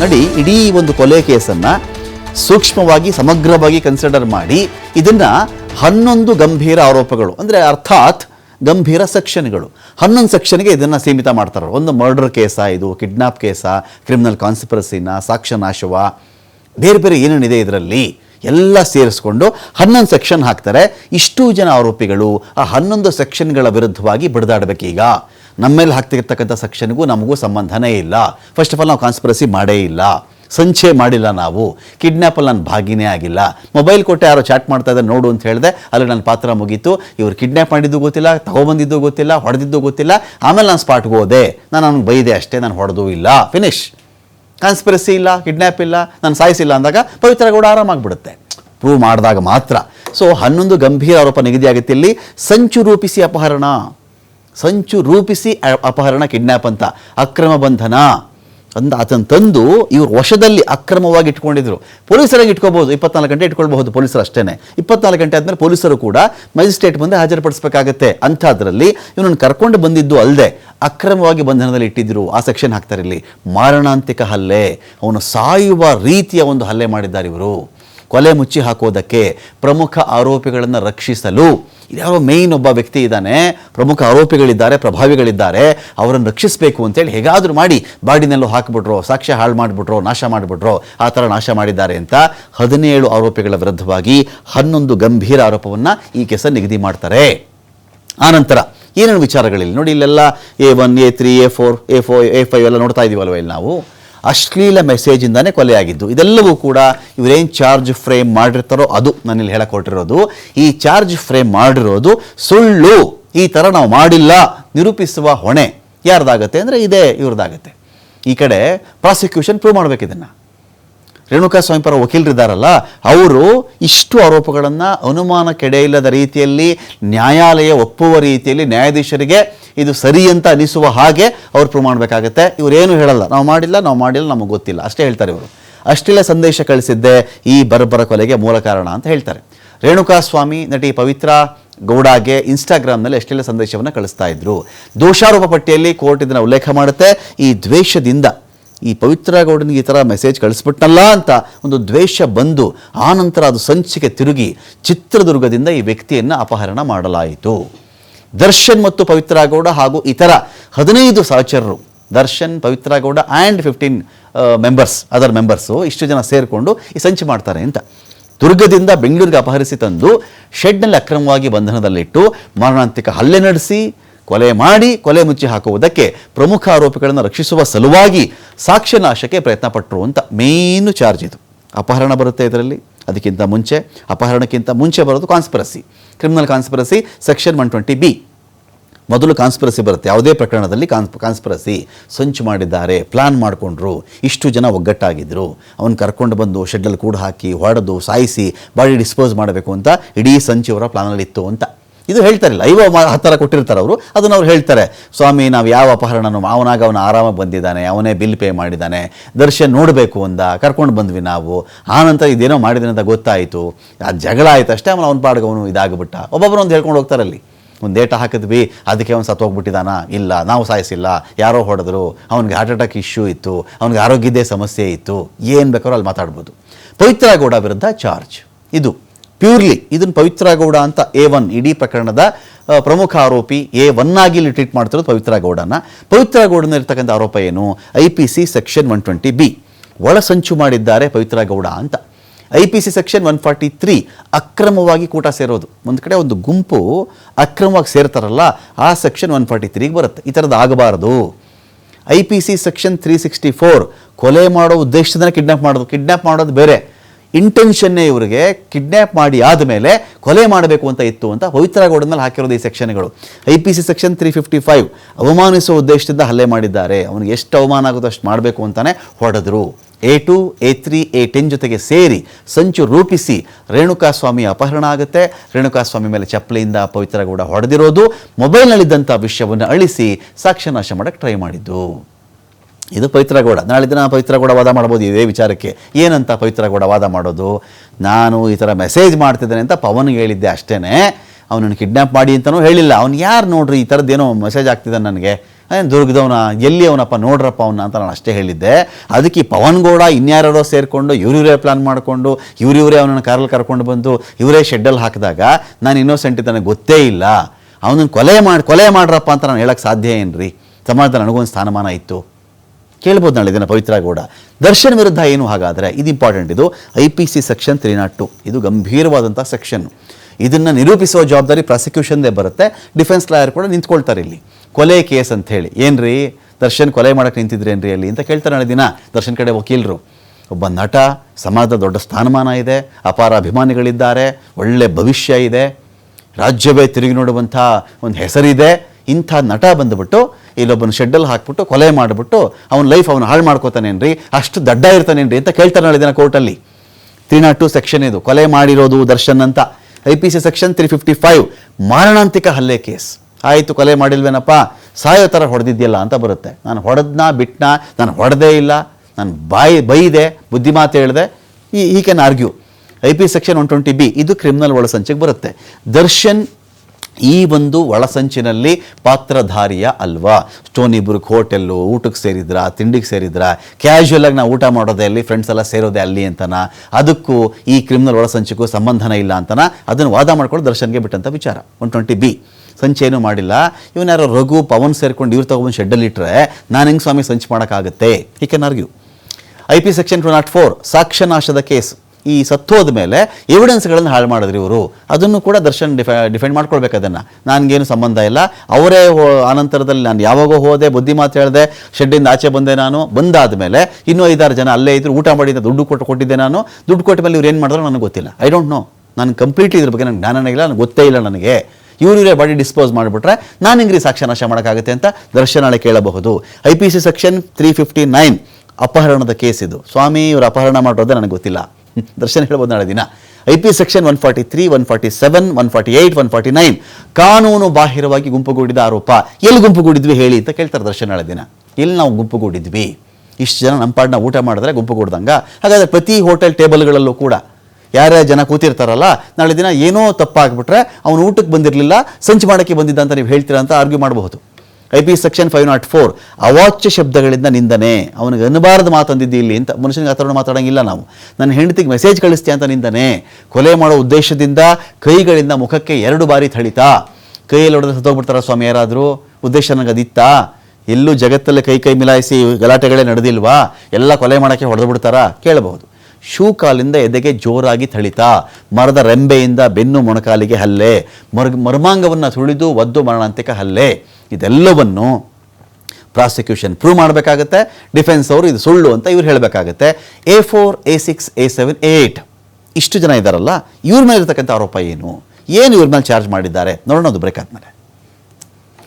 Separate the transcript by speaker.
Speaker 1: ನೋಡಿ, ಇಡೀ ಒಂದು ಕೊಲೆ ಕೇಸನ್ನು ಸೂಕ್ಷ್ಮವಾಗಿ, ಸಮಗ್ರವಾಗಿ ಕನ್ಸಿಡರ್ ಮಾಡಿ, ಇದನ್ನು ಹನ್ನೊಂದು ಗಂಭೀರ ಆರೋಪಗಳು, ಅಂದರೆ ಅರ್ಥಾತ್ ಗಂಭೀರ ಸೆಕ್ಷನ್ಗಳು ಹನ್ನೊಂದು ಸೆಕ್ಷನ್ಗೆ ಇದನ್ನು ಸೀಮಿತ ಮಾಡ್ತಾರೆ ಒಂದು ಮರ್ಡರ್ ಕೇಸ ಇದು ಕಿಡ್ನಾಪ್ ಕೇಸ ಕ್ರಿಮಿನಲ್ ಕಾನ್ಸ್ಪಿರಸಿನ ಸಾಕ್ಷ್ಯನಾಶವ ಬೇರೆ ಬೇರೆ ಏನೇನಿದೆ ಇದರಲ್ಲಿ? ಎಲ್ಲ ಸೇರಿಸ್ಕೊಂಡು ಹನ್ನೊಂದು ಸೆಕ್ಷನ್ ಹಾಕ್ತಾರೆ. ಇಷ್ಟು ಜನ ಆರೋಪಿಗಳು ಆ ಹನ್ನೊಂದು ಸೆಕ್ಷನ್ಗಳ ವಿರುದ್ಧವಾಗಿ ಬಡಿದಾಡಬೇಕೀಗ. ನಮ್ಮ ಮೇಲೆ ಹಾಕ್ತಿರ್ತಕ್ಕಂಥ ಸೆಕ್ಷನ್ಗೂ ನಮಗೂ ಸಂಬಂಧನೇ ಇಲ್ಲ. ಫಸ್ಟ್ ಆಫ್ ಆಲ್ ನಾವು ಕಾನ್ಸ್ಪಿರಸಿ ಮಾಡೇ ಇಲ್ಲ. ಸಂಚೆ ಮಾಡಿಲ್ಲ ನಾವು. ಕಿಡ್ನ್ಯಾಪಲ್ಲಿ ನಾನು ಭಾಗಿನೇ ಆಗಿಲ್ಲ. ಮೊಬೈಲ್ ಕೊಟ್ಟೆ ಯಾರೋ ಚಾಟ್ ಮಾಡ್ತಾ ಇದ್ದಾರೆ, ನೋಡು ಅಂತ ಹೇಳಿದೆ. ಅಲ್ಲಿ ನನ್ನ ಪಾತ್ರ ಮುಗೀತು. ಇವರು ಕಿಡ್ನ್ಯಾಪ್ ಮಾಡಿದ್ದು ಗೊತ್ತಿಲ್ಲ, ತಗೊಬಂದಿದ್ದು ಗೊತ್ತಿಲ್ಲ, ಹೊಡೆದಿದ್ದು ಗೊತ್ತಿಲ್ಲ. ಆಮೇಲೆ ನಾನು ಸ್ಪಾಟ್ಗೆ ಹೋದೆ. ನಾನು ಅವ್ನಿಗೆ ಬೈದೆ ಅಷ್ಟೇ, ನಾನು ಹೊಡೆದು ಇಲ್ಲ. ಫಿನಿಶ್ ಕಾನ್ಸ್ಪಿರಸಿ ಇಲ್ಲ ಕಿಡ್ನ್ಯಾಪ್ ಇಲ್ಲ, ನಾನು ಸಾಯಿಸಿಲ್ಲ ಅಂದಾಗ ಪವಿತ್ರ ಗೌಡ ಆರಾಮಾಗ್ಬಿಡುತ್ತೆ. ಪ್ರೂವ್ ಮಾಡಿದಾಗ ಮಾತ್ರ. ಸೊ ಹನ್ನೊಂದು ಗಂಭೀರ ಆರೋಪ ನಿಗದಿಯಾಗುತ್ತೆ ಇಲ್ಲಿ. ಸಂಚು ರೂಪಿಸಿ ಅಪಹರಣ. ಸಂಚು ರೂಪಿಸಿ ಅಪಹರಣ ಕಿಡ್ನ್ಯಾಪ್ ಅಂತ. ಅಕ್ರಮ ಬಂಧನ. ಅಂದ ಆತನ ತಂದು ಇವರು ವಶದಲ್ಲಿ ಅಕ್ರಮವಾಗಿ ಇಟ್ಕೊಂಡಿದ್ರು. ಪೊಲೀಸರಾಗಿ ಇಟ್ಕೋಬಹುದು ಇಪ್ಪತ್ನಾಲ್ಕು ಗಂಟೆ ಇಟ್ಕೊಳ್ಬಹುದು ಪೊಲೀಸರು ಅಷ್ಟೇ ಇಪ್ಪತ್ನಾಲ್ಕು ಗಂಟೆ ಆದಮೇಲೆ ಪೊಲೀಸರು ಕೂಡ ಮ್ಯಾಜಿಸ್ಟ್ರೇಟ್ ಮುಂದೆ ಹಾಜರುಪಡಿಸಬೇಕಾಗತ್ತೆ. ಅಂಥದ್ರಲ್ಲಿ ಇವನನ್ನು ಕರ್ಕೊಂಡು ಬಂದಿದ್ದು ಅಲ್ಲದೆ ಅಕ್ರಮವಾಗಿ ಬಂಧನದಲ್ಲಿ ಇಟ್ಟಿದ್ರು. ಆ ಸೆಕ್ಷನ್ ಹಾಕ್ತಾರೆ ಇಲ್ಲಿ. ಮಾರಣಾಂತಿಕ ಹಲ್ಲೆ. ಅವನು ಸಾಯುವ ರೀತಿಯ ಒಂದು ಹಲ್ಲೆ ಮಾಡಿದ್ದಾರೆ ಇವರು. ಕೊಲೆ ಮುಚ್ಚಿ ಹಾಕೋದಕ್ಕೆ ಪ್ರಮುಖ ಆರೋಪಿಗಳನ್ನು ರಕ್ಷಿಸಲು ಯಾರೋ ಮೇಯ್ನ್ ಒಬ್ಬ ವ್ಯಕ್ತಿ ಇದ್ದಾನೆ, ಪ್ರಮುಖ ಆರೋಪಿಗಳಿದ್ದಾರೆ, ಪ್ರಭಾವಿಗಳಿದ್ದಾರೆ, ಅವರನ್ನು ರಕ್ಷಿಸಬೇಕು ಅಂತೇಳಿ ಹೇಗಾದರೂ ಮಾಡಿ ಬಾಡಿನಲ್ಲೂ ಹಾಕಿಬಿಟ್ರೋ, ಸಾಕ್ಷ್ಯ ಹಾಳು ಮಾಡಿಬಿಟ್ರೋ, ನಾಶ ಮಾಡಿಬಿಟ್ರೋ, ಆ ಥರ ನಾಶ ಮಾಡಿದ್ದಾರೆ ಅಂತ ಹದಿನೇಳು ಆರೋಪಿಗಳ ವಿರುದ್ಧವಾಗಿ ಹನ್ನೊಂದು ಗಂಭೀರ ಆರೋಪವನ್ನು ಈ ಕೆಸ ನಿಗದಿ ಮಾಡ್ತಾರೆ. ಆನಂತರ ಏನೇನು ವಿಚಾರಗಳಿಲ್ಲ ನೋಡಿ ಇಲ್ಲೆಲ್ಲ A one A three A four A four A five ಎಲ್ಲ ನೋಡ್ತಾ ಇದೀವಲ್ವ ಇಲ್ಲಿ ನಾವು? ಅಶ್ಲೀಲ ಮೆಸೇಜಿಂದನೇ ಕೊಲೆಯಾಗಿದ್ದು, ಇದೆಲ್ಲವೂ ಕೂಡ ಇವರೇನು ಚಾರ್ಜ್ ಫ್ರೇಮ್ ಮಾಡಿರ್ತಾರೋ ಅದು ನಾನಿಲ್ಲಿ ಹೇಳಕೊಟ್ಟಿರೋದು. ಈ ಚಾರ್ಜ್ ಫ್ರೇಮ್ ಮಾಡಿರೋದು ಸುಳ್ಳು. ಈ ಥರ ನಾವು ಮಾಡಿಲ್ಲ. ನಿರೂಪಿಸುವ ಹೊಣೆ. ಯಾರ್ದಾಗತ್ತೆ ಅಂದರೆ ಇದೇ ಇವ್ರದ್ದಾಗತ್ತೆ ಈ ಕಡೆ ಪ್ರಾಸಿಕ್ಯೂಷನ್ ಪ್ರೂವ್ ಮಾಡ್ಬೇಕು ಇದನ್ನು. ರೇಣುಕಾ ಸ್ವಾಮಿ ಪರ ವಕೀಲರಿದ್ದಾರಲ್ಲ, ಅವರು ಇಷ್ಟು ಆರೋಪಗಳನ್ನು ಅನುಮಾನ ಕೆಡೆಯಿಲ್ಲದ ರೀತಿಯಲ್ಲಿ ನ್ಯಾಯಾಲಯ ಒಪ್ಪುವ ರೀತಿಯಲ್ಲಿ ನ್ಯಾಯಾಧೀಶರಿಗೆ ಇದು ಸರಿ ಅಂತ ಅನಿಸುವ ಹಾಗೆ ಅವ್ರು ಪ್ರೂವ್ ಮಾಡಬೇಕಾಗತ್ತೆ ಇವರೇನು ಹೇಳಲ್ಲ. ನಾವು ಮಾಡಿಲ್ಲ ನಾವು ಮಾಡಿಲ್ಲ, ನಮಗೆ ಗೊತ್ತಿಲ್ಲ. ಅಷ್ಟೇ ಹೇಳ್ತಾರೆ ಇವರು. ಅಷ್ಟೆಲ್ಲ ಸಂದೇಶ ಕಳಿಸಿದ್ದೆ ಈ ಬರಬರ ಕೊಲೆಗೆ ಮೂಲ ಕಾರಣ ಅಂತ ಹೇಳ್ತಾರೆ. ರೇಣುಕಾ ಸ್ವಾಮಿ ನಟಿ ಪವಿತ್ರ ಗೌಡಾಗೆ ಇನ್ಸ್ಟಾಗ್ರಾಮ್ನಲ್ಲಿ ಎಷ್ಟೆಲ್ಲ ಸಂದೇಶವನ್ನು ಕಳಿಸ್ತಾ ಇದ್ರು. ದೋಷಾರೋಪ ಪಟ್ಟಿಯಲ್ಲಿ ಕೋರ್ಟ್ ಇದನ್ನು ಉಲ್ಲೇಖ ಮಾಡುತ್ತೆ. ಈ ದ್ವೇಷದಿಂದ ಈ ಪವಿತ್ರ ಗೌಡನಿಗೆ ಈ ಥರ ಮೆಸೇಜ್ ಕಳಿಸ್ಬಿಟ್ನಲ್ಲ ಅಂತ ಒಂದು ದ್ವೇಷ ಬಂದು ಆನಂತರ ನಂತರ ಅದು ಸಂಚಿಗೆ ತಿರುಗಿ ಚಿತ್ರದುರ್ಗದಿಂದ ಈ ವ್ಯಕ್ತಿಯನ್ನು ಅಪಹರಣ ಮಾಡಲಾಯಿತು. ದರ್ಶನ್ ಮತ್ತು ಪವಿತ್ರ ಗೌಡ ಹಾಗೂ ಇತರ ಹದಿನೈದು ಸಹಚರರು, Darshan, Pavithra Gowda and fifteen members other members ಇಷ್ಟು ಜನ ಸೇರಿಕೊಂಡು ಈ ಸಂಚು ಮಾಡ್ತಾರೆ ಅಂತ. ದುರ್ಗದಿಂದ ಬೆಂಗಳೂರಿಗೆ ಅಪಹರಿಸಿ ತಂದು ಶೆಡ್ನಲ್ಲಿ ಅಕ್ರಮವಾಗಿ ಬಂಧನದಲ್ಲಿಟ್ಟು, ಮಾರಣಾಂತಿಕ ಹಲ್ಲೆ ನಡೆಸಿ ಕೊಲೆ ಮಾಡಿ ಕೊಲೆ ಮುಚ್ಚಿ ಹಾಕುವುದಕ್ಕೆ ಪ್ರಮುಖ ಆರೋಪಿಗಳನ್ನು ರಕ್ಷಿಸುವ ಸಲುವಾಗಿ ಸಾಕ್ಷ್ಯನಾಶಕ್ಕೆ ಪ್ರಯತ್ನ ಪಟ್ಟರು ಅಂತ ಮೇನು ಚಾರ್ಜ್ ಇದು. ಅಪಹರಣ ಬರುತ್ತೆ ಇದರಲ್ಲಿ. ಅದಕ್ಕಿಂತ ಮುಂಚೆ, ಅಪಹರಣಕ್ಕಿಂತ ಮುಂಚೆ ಬರೋದು conspiracy criminal conspiracy section one twenty B ಮೊದಲು ಕಾನ್ಸ್ಪಿರಸಿ ಬರುತ್ತೆ. ಯಾವುದೇ ಪ್ರಕರಣದಲ್ಲಿ ಕಾನ್ಸ್ ಕಾನ್ಸ್ಪಿರಸಿ ಸಂಚು ಮಾಡಿದ್ದಾರೆ ಪ್ಲಾನ್ ಮಾಡಿಕೊಂಡ್ರು, ಇಷ್ಟು ಜನ ಒಗ್ಗಟ್ಟಾಗಿದ್ದರು ಅವನು ಕರ್ಕೊಂಡು ಬಂದು ಶೆಡ್ಡಲ್ಲಿ ಕೂಡ ಹಾಕಿ ಹೊಡೆದು, ಸಾಯಿಸಿ, ಬಾಡಿ ಡಿಸ್ಪೋಸ್ ಮಾಡಬೇಕು ಅಂತ ಇಡೀ ಸಂಚಿವರ ಪ್ಲಾನಲ್ಲಿತ್ತು ಅಂತ ಇದು ಹೇಳ್ತಾರೆ ಐವ ಹತ್ತರ ಕೊಟ್ಟಿರ್ತಾರೆ ಅವರು. ಅದನ್ನು ಅವ್ರು ಹೇಳ್ತಾರೆ, ಸ್ವಾಮಿ, ನಾವು ಯಾವ ಅಪಹರಣನೂ ಅವನಾಗ ಅವನು ಆರಾಮಾಗಿ ಬಂದಿದ್ದಾನೆ, ಅವನೇ ಬಿಲ್ ಪೇ ಮಾಡಿದ್ದಾನೆ, ದರ್ಶನ್ ನೋಡಬೇಕು ಅಂದ, ಕರ್ಕೊಂಡು ಬಂದ್ವಿ ನಾವು. ಆನಂತರ ಇದೇನೋ ಮಾಡಿದಾನೆ ಅಂತ ಗೊತ್ತಾಯಿತು. ಆ ಜಗಳ ಆಯಿತು ಅಷ್ಟೇ ಅವನು ಅವ್ನ ಪಾಡ್ಗೆ ಅವನು ಇದಾಗ್ಬಿಟ್ಟ. ಒಬ್ಬೊಬ್ಬರು ಒಂದು ಹೇಳ್ಕೊಂಡು ಹೋಗ್ತಾರಲ್ಲಿ ಒಂದು ಡೇಟ ಹಾಕಿದ್ವಿ, ಅದಕ್ಕೆ ಅವ್ನು ಸತ್ತೋಗ್ಬಿಟ್ಟಿದ್ದಾನ ಇಲ್ಲ, ನಾವು ಸಾಯಿಸಿಲ್ಲ. ಯಾರೋ ಹೊಡೆದ್ರು. ಅವ್ನಿಗೆ ಹಾರ್ಟ್ ಅಟ್ಯಾಕ್ ಇಶ್ಯೂ ಇತ್ತು. ಅವ್ನಿಗೆ ಆರೋಗ್ಯದೇ ಸಮಸ್ಯೆ ಇತ್ತು. ಏನು ಬೇಕಾದ್ರೂ ಅಲ್ಲಿ ಮಾತಾಡ್ಬೋದು. ಪವಿತ್ರ ಗೌಡ ವಿರುದ್ಧ ಚಾರ್ಜ್ ಇದು. ಪ್ಯೂರ್ಲಿ ಇದನ್ನು ಪವಿತ್ರ ಗೌಡ ಅಂತ ಎ ಒನ್, ಇಡೀ ಪ್ರಕರಣದ ಪ್ರಮುಖ ಆರೋಪಿ ಎ ಒನ್ ಆಗಿ ಇಲ್ಲಿ ಟ್ರೀಟ್ ಮಾಡ್ತಿರೋದು ಪವಿತ್ರ ಗೌಡನ ಪವಿತ್ರ ಗೌಡನ ಇರ್ತಕ್ಕಂಥ ಆರೋಪ ಏನು? I P C section one twenty B. ಒಳಸಂಚು ಮಾಡಿದ್ದಾರೆ ಪವಿತ್ರ ಗೌಡ ಅಂತ. I P C section one forty three ಅಕ್ರಮವಾಗಿ ಕೂಟ ಸೇರೋದು. ಒಂದು ಕಡೆ ಒಂದು ಗುಂಪು ಅಕ್ರಮವಾಗಿ ಸೇರ್ತಾರಲ್ಲ, ಆ ಸೆಕ್ಷನ್ ಒನ್ ಫಾರ್ಟಿ ತ್ರೀಗೆ ಬರುತ್ತೆ. ಈ ಥರದ್ದು ಆಗಬಾರದು. I P C section three sixty four ಕೊಲೆ ಮಾಡೋ ಉದ್ದೇಶದಿಂದ ಕಿಡ್ನಾಪ್ ಮಾಡೋದು. ಕಿಡ್ನಾಪ್ ಮಾಡೋದು ಬೇರೆ. ಇಂಟೆನ್ಷನ್ನೇ ಇವರಿಗೆ ಕಿಡ್ನ್ಯಾಪ್ ಮಾಡಿ ಆದಮೇಲೆ ಕೊಲೆ ಮಾಡಬೇಕು ಅಂತ ಇತ್ತು ಅಂತ ಪವಿತ್ರ ಗೌಡನಲ್ಲಿ ಹಾಕಿರೋದು ಈ ಸೆಕ್ಷನ್ಗಳು I P C section three fifty five ಅವಮಾನಿಸುವ ಉದ್ದೇಶದಿಂದ ಹಲ್ಲೆ ಮಾಡಿದ್ದಾರೆ. ಅವನಿಗೆ ಎಷ್ಟು ಅವಮಾನ ಆಗುತ್ತೋ ಅಷ್ಟು ಮಾಡಬೇಕು ಅಂತಲೇ ಹೊಡೆದ್ರು. A two A three A ten ಜೊತೆಗೆ ಸೇರಿ ಸಂಚು ರೂಪಿಸಿ ರೇಣುಕಾಸ್ವಾಮಿ ಅಪಹರಣ ಆಗುತ್ತೆ. ರೇಣುಕಾಸ್ವಾಮಿ ಮೇಲೆ ಚಪ್ಪಲಿಯಿಂದ ಪವಿತ್ರ ಗೌಡ ಹೊಡೆದಿರೋದು. ಮೊಬೈಲ್ನಲ್ಲಿದ್ದಂಥ ವಿಷಯವನ್ನು ಅಳಿಸಿ ಸಾಕ್ಷ್ಯನಾಶ ಮಾಡೋಕ್ಕೆ ಟ್ರೈ ಮಾಡಿದ್ದು. ಇದು ಪವಿತ್ರಗೌಡ ನಾಳೆ ದಿನ ಪವಿತ್ರಗೌಡ ವಾದ ಮಾಡ್ಬೋದು, ಇದೇ ವಿಚಾರಕ್ಕೆ. ಏನಂತ ಪವಿತ್ರಗೌಡ ವಾದ ಮಾಡೋದು? ನಾನು ಈ ಥರ ಮೆಸೇಜ್ ಮಾಡ್ತಿದ್ದೇನೆ ಅಂತ ಪವನ್ಗೆ ಹೇಳಿದ್ದೆ ಅಷ್ಟೇ ಅವನನ್ನು ಕಿಡ್ನ್ಯಾಪ್ ಮಾಡಿ ಅಂತಲೂ ಹೇಳಿಲ್ಲ. ಅವ್ನು ಯಾರು ನೋಡ್ರಿ ಈ ಥರದ್ದೇನೋ ಮೆಸೇಜ್ ಆಗ್ತಿದ್ದಾನೆ ನನಗೆ? ಏನು ದುರ್ಗದವನ, ಎಲ್ಲಿ ಅವನಪ್ಪ ನೋಡ್ರಪ್ಪ ಅವನ ಅಂತ ನಾನು ಅಷ್ಟೇ ಹೇಳಿದ್ದೆ. ಅದಕ್ಕೆ ಪವನ್ ಗೌಡ ಇನ್ಯಾರೋ ಸೇರಿಕೊಂಡು, ಇವರಿವರೇ ಪ್ಲಾನ್ ಮಾಡಿಕೊಂಡು, ಇವರಿವರೇ ಅವನನ್ನು ಕಾರಲ್ಲಿ ಕರ್ಕೊಂಡು ಬಂದು, ಇವರೇ ಶೆಡ್ಡಲ್ಲಿ ಹಾಕಿದಾಗ ನಾನು ಇನ್ನೋಸೆಂಟ್ ನನಗೆ ಗೊತ್ತೇ ಇಲ್ಲ. ಅವನನ್ನು ಕೊಲೆ ಮಾಡಿ, ಕೊಲೆ ಮಾಡ್ರಪ್ಪ ಅಂತ ನಾನು ಹೇಳೋಕ್ಕೆ ಸಾಧ್ಯ ಏನ್ರಿ? ಸಮಾಜದಲ್ಲಿ ನನಗೊಂದು ಸ್ಥಾನಮಾನ ಇತ್ತು. ಕೇಳ್ಬೋದು ನಾಳೆ, ಇದನ್ನು ಪವಿತ್ರ ಗೌಡ. ದರ್ಶನ್ ವಿರುದ್ಧ ಏನು ಹಾಗಾದರೆ? ಇದು ಇಂಪಾರ್ಟೆಂಟ್ ಇದು I P C section three nought two ಇದು ಗಂಭೀರವಾದಂಥ ಸೆಕ್ಷನ್ ಇದನ್ನು ನಿರೂಪಿಸುವ ಜವಾಬ್ದಾರಿ ಪ್ರಾಸಿಕ್ಯೂಷನ್ದೇ ಬರುತ್ತೆ. ಡಿಫೆನ್ಸ್ ಲಾಯರ್ ಕೂಡ ನಿಂತ್ಕೊಳ್ತಾರೆ ಇಲ್ಲಿ. ಕೊಲೆ ಕೇಸ್ ಅಂತ ಹೇಳಿ. ಏನ್ರಿ? ದರ್ಶನ್ ಕೊಲೆ ಮಾಡಕ್ಕೆ ನಿಂತಿದ್ರೇನ್ರಿ ಅಲ್ಲಿ ಅಂತ ಕೇಳ್ತಾರೆ ನಾಳೆ ದಿನ. ದರ್ಶನ್ ಕಡೆ ವಕೀಲರು. ಒಬ್ಬ ನಟ, ಸಮಾಜದ ದೊಡ್ಡ ಸ್ಥಾನಮಾನ ಇದೆ. ಅಪಾರ ಅಭಿಮಾನಿಗಳಿದ್ದಾರೆ. ಒಳ್ಳೆ ಭವಿಷ್ಯ ಇದೆ. ರಾಜ್ಯವೇ ತಿರುಗಿ ನೋಡುವಂಥ ಒಂದು ಹೆಸರಿದೆ. ಇಂಥ ನಟ ಬಂದುಬಿಟ್ಟು, ಇಲ್ಲೊಬ್ಬನ ಶೆಡ್ಡಲ್ಲಿ ಹಾಕ್ಬಿಟ್ಟು, ಕೊಲೆ ಮಾಡಿಬಿಟ್ಟು, ಅವನ ಲೈಫ್ ಅವನು ಹಾಳು ಮಾಡ್ಕೋತಾನೇನ್ರಿ? ಅಷ್ಟು ದಡ್ಡ ಇರ್ತಾನೇನ್ರಿ ಅಂತ ಕೇಳ್ತಾನೆ ನಾಳೆ ದಿನ ಕೋರ್ಟಲ್ಲಿ. ತ್ರೀ ನಾಟ್ ಟು ಸೆಕ್ಷನ್ ಇದು, ಕೊಲೆ ಮಾಡಿರೋದು ದರ್ಶನ್ ಅಂತ. I P C section three fifty five, ಮಾರಣಾಂತಿಕ ಹಲ್ಲೆ ಕೇಸ್. ಆಯಿತು, ಕೊಲೆ ಮಾಡಿಲ್ವೇನಪ್ಪ? ಸಾಯೋ ಥರ ಹೊಡೆದಿದ್ಯಲ್ಲ ಅಂತ ಬರುತ್ತೆ. ನಾನು ಹೊಡೆದ್ನ, ಬಿಟ್ನ, ನಾನು ಹೊಡೆದೇ ಇಲ್ಲ. ನಾನು ಬಾಯಿ, ಬೈದೆ ಬುದ್ಧಿಮಾತು ಹೇಳಿದೆ. ಈ ಈ can argue. I P section one twenty B, ಇದು ಕ್ರಿಮಿನಲ್ ಒಳಸಂಚಿಗೆ ಬರುತ್ತೆ. ದರ್ಶನ್ ಈ ಒಂದು ಒಳಸಂಚಿನಲ್ಲಿ ಪಾತ್ರಧಾರಿಯ ಅಲ್ವಾ? ಸ್ಟೋನಿ ಬುರ್ಗ್ ಹೋಟೆಲ್ಲು, ಊಟಕ್ಕೆ ಸೇರಿದ್ರಾ, ತಿಂಡಿಗೆ ಸೇರಿದ್ರಾ? ಕ್ಯಾಶುವಲ್ ಆಗಿ ನಾವು ಊಟ ಮಾಡೋದೇ ಅಲ್ಲಿ ಫ್ರೆಂಡ್ಸ್ ಎಲ್ಲ ಸೇರೋದೇ ಅಲ್ಲಿ ಅಂತನ? ಅದಕ್ಕೂ ಈ ಕ್ರಿಮಿನಲ್ ಒಳಸಂಚಿಗೂ ಸಂಬಂಧನ ಇಲ್ಲ ಅಂತನ? ಅದನ್ನು ವಾದ ಮಾಡ್ಕೊಂಡು ದರ್ಶನ್ಗೆ ಬಿಟ್ಟಂಥ ವಿಚಾರ. ಒನ್ ಟ್ವೆಂಟಿ ಬಿ ಸಂಚೇನೂ ಮಾಡಿಲ್ಲ. ಇವನು ರಘು, ಪವನ್ ಸೇರ್ಕೊಂಡು ಇವ್ರು ತಗೊಂಡು ಶೆಡ್ಡಲ್ಲಿ ಇಟ್ಟರೆ ನಾನು ಹೆಂಗೆ ಸ್ವಾಮಿ ಸಂಚು ಮಾಡೋಕ್ಕಾಗುತ್ತೆ? ಈ can argue I P section two nought four ಸಾಕ್ಷ್ಯನಾಶದ case ಈ ಸತ್ತೋದ ಮೇಲೆ ಎವಿಡೆನ್ಸ್ಗಳನ್ನು ಹಾಳು ಮಾಡಿದ್ರು ಇವರು. ಅದನ್ನು ಕೂಡ ದರ್ಶನ್ ಡಿಫೆ, ಡಿಫೆಂಡ್ ಮಾಡ್ಕೊಳ್ಬೇಕು ಅದನ್ನು. ನನಗೇನು ಸಂಬಂಧ ಇಲ್ಲ. ಅವರೇ ಆನಂತರದಲ್ಲಿ ನಾನು ಯಾವಾಗೋ ಹೋದೆ, ಬುದ್ಧಿ ಮಾತು ಹೇಳಿದೆ, ಶೆಡ್ಡಿಂದ ಆಚೆ ಬಂದೆ ನಾನು. ಬಂದಾದ ಮೇಲೆ ಇನ್ನೂ ಐದಾರು ಜನ ಅಲ್ಲೇ ಇದ್ದರು ಊಟ ಮಾಡಿದ್ದ ದುಡ್ಡು ಕೊಟ್ಟು ಕೊಟ್ಟಿದ್ದೆ ನಾನು. ದುಡ್ಡು ಕೊಟ್ಟ ಮೇಲೆ ಇವ್ರು ಏನು ಮಾಡಿದ್ರು ನನಗೆ ಗೊತ್ತಿಲ್ಲ. ಐ ಡೋಂಟ್ ನೋ ನಾನು ಕಂಪ್ಲೀಟ್ಲಿ ಇದ್ರ ಬಗ್ಗೆ ನನಗೆ ಜ್ಞಾನನೇ ಇಲ್ಲ, ನನಗೆ ಗೊತ್ತೇ ಇಲ್ಲ ನನಗೆ. ಇವ್ರು ಇವರೇ ಬಾಡಿ ಡಿಸ್ಪೋಸ್ ಮಾಡಿಬಿಟ್ರೆ ನಾನು ಹಿಂಗ್ರಿ ಸಾಕ್ಷ್ಯ ನಾಶ ಮಾಡೋಕ್ಕಾಗುತ್ತೆ ಅಂತ ದರ್ಶನ ನಾಳೆ ಕೇಳಬಹುದು. I P C section three fifty nine ಅಪಹರಣದ case ಇದು. ಸ್ವಾಮಿ, ಇವರು ಅಪಹರಣ ಮಾಡೋದೇ ನನಗೆ ಗೊತ್ತಿಲ್ಲ. ದರ್ಶನ್ ಹೇಳ್ಬೋದು ನಾಳೆ ದಿನ. I P section one forty three one forty seven one forty eight one forty nine ಕಾನೂನು ಬಾಹಿರವಾಗಿ ಗುಂಪುಗೂಡಿದ ಆರೋಪ. ಎಲ್ಲಿ ಗುಂಪುಗೂಡಿದ್ವಿ ಹೇಳಿ ಅಂತ ಕೇಳ್ತಾರೆ ದರ್ಶನ ನಾಳೆ ದಿನ. ಎಲ್ಲಿ ನಾವು ಗುಂಪುಗೂಡಿದ್ವಿ? ಇಷ್ಟು ಜನ ನಮ್ಮ ಪಾಡ್ನ ಊಟ ಮಾಡಿದ್ರೆ ಗುಂಪುಗೂಡ್ದಂಗೆ. ಹಾಗಾದ್ರೆ ಪ್ರತಿ ಹೋಟೆಲ್ ಟೇಬಲ್ಗಳಲ್ಲೂ ಕೂಡ ಯಾರ್ಯಾರು ಜನ ಕೂತಿರ್ತಾರಲ್ಲ, ನಾಳೆ ದಿನ ಏನೋ ತಪ್ಪಾಗ್ಬಿಟ್ರೆ ಅವನು ಊಟಕ್ಕೆ ಬಂದಿರಲಿಲ್ಲ, ಸಂಚು ಮಾಡೋಕ್ಕೆ ಬಂದಿದ್ದ ಅಂತ ನೀವು ಹೇಳ್ತೀರಾ ಅಂತ ಆರ್ಗ್ಯೂ ಮಾಡಬಹುದು. I P section five nought four ಅವಾಚ್ಯ ಶಬ್ದಗಳಿಂದ ನಿಂದನೆ. ಅವನಿಗೆ ಅನ್ನಬಾರದು ಮಾತಂದಿದ್ದಿ ಇಲ್ಲಿ ಅಂತ ಮನುಷ್ಯನಿಗೆ ಆ ಮಾತಾಡೋಂಗಿಲ್ಲ ನಾವು. ನನ್ನ ಹೆಂಡತಿಗೆ ಮೆಸೇಜ್ ಕಳಿಸ್ತೀಯ ಅಂತ ನಿಂದನೆ. ಕೊಲೆ ಮಾಡೋ ಉದ್ದೇಶದಿಂದ ಕೈಗಳಿಂದ ಮುಖಕ್ಕೆ ಎರಡು ಬಾರಿ ಥಳಿತ. ಕೈಯಲ್ಲಿ ಹೊಡೆದ್ರೆ ಸತ್ತೋಗ್ಬಿಡ್ತಾರ ಸ್ವಾಮಿ ಯಾರಾದರೂ? ಉದ್ದೇಶ ನನಗೆ ಅದಿತ್ತಾ? ಎಲ್ಲೂ ಜಗತ್ತಲ್ಲಿ ಕೈ ಕೈ ಮಿಲಾಯಿಸಿ ಗಲಾಟೆಗಳೇ ನಡೆದಿಲ್ವಾ? ಎಲ್ಲ ಕೊಲೆ ಮಾಡೋಕ್ಕೆ ಹೊಡೆದು ಬಿಡ್ತಾರಾ ಕೇಳಬಹುದು. ಶೂ ಕಾಲಿಂದ ಎದೆಗೆ ಜೋರಾಗಿ ಥಳಿತ. ಮರದ ರೆಂಬೆಯಿಂದ ಬೆನ್ನು ಮೊಣಕಾಲಿಗೆ ಹಲ್ಲೆ. ಮರ್, ಮರ್ಮಾಂಗವನ್ನು ಸುಳಿದು ಒದ್ದು ಮರಣಾಂತಿಕ ಹಲ್ಲೆ. ಇದೆಲ್ಲವನ್ನು ಪ್ರಾಸಿಕ್ಯೂಷನ್ ಪ್ರೂವ್ ಮಾಡಬೇಕಾಗತ್ತೆ. ಡಿಫೆನ್ಸ್ ಅವರು ಇದು ಸುಳ್ಳು ಅಂತ ಇವ್ರು ಹೇಳಬೇಕಾಗತ್ತೆ. A four, A six, A seven eight ಇಷ್ಟು ಜನ ಇದ್ದಾರಲ್ಲ ಇವ್ರ ಮೇಲೆ ಇರತಕ್ಕಂಥ ಆರೋಪ ಏನು? ಏನು ಇವ್ರ ಮೇಲೆ ಚಾರ್ಜ್ ಮಾಡಿದ್ದಾರೆ? ನೋಡೋಣ, ಅದು ಬ್ರೇಕ್ ಆದ್ಮೇಲೆ.